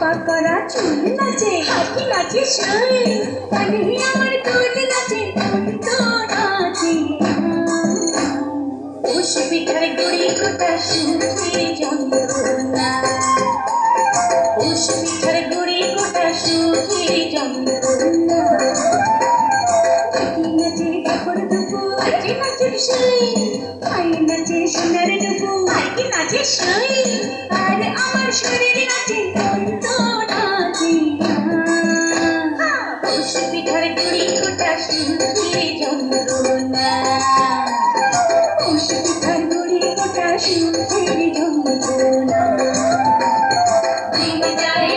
পাকড়া চুল নাচে হাতি নাচে সই পানি আমার দুধ নাচে দুধ তো নাচে উস পিঠার গুড়ি কোটা সুখে যন্ত্রণা উস পিঠার গুড়ি কোটা সুখে যন্ত্রণা আকি নাচে সেই আই নাচে সোনার দুপু আকি নাচে সেই আর আমার শরীর নাচে তন্ত নাচে পিঠার গুড়ি কোটা সুখে যন্ত্রণা পুষ পিঠার গুড়ি কোটা সুখে যন্ত্রণা দিন যায়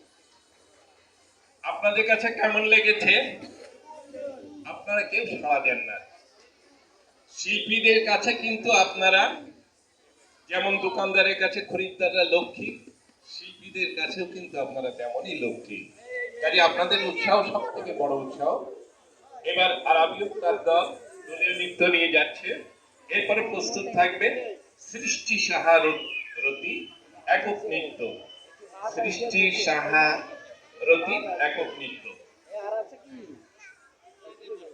আপনাদের কাছে কেমন লেগেছে? আপনারা কেউ সাড়া দেন না। শিল্পীদের কাছে কিন্তু আপনারা, যেমন দোকানদারের কাছে খরিদ্দাররা লক্ষ্মী, শিল্পীদের কাছেও কিন্তু আপনারা তেমনই লক্ষ্মী। কাজে আপনাদের উৎসাহ সব থেকে বড় উৎসাহ। এবার আরবিও তার দল দলীয় নৃত্য নিয়ে যাচ্ছে। এরপরে প্রস্তুত থাকবে সৃষ্টি সাহা রতি একক নৃত্য। সৃষ্টি সাহা রতি একক নৃত্য। জারিলের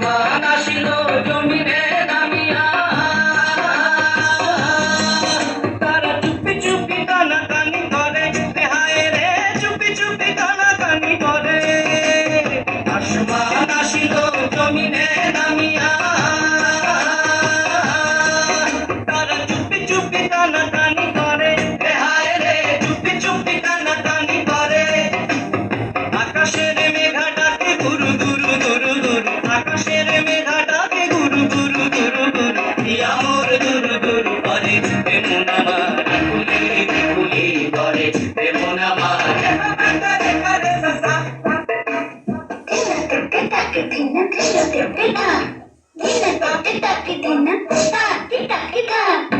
Bye. de las trompetas, de las te.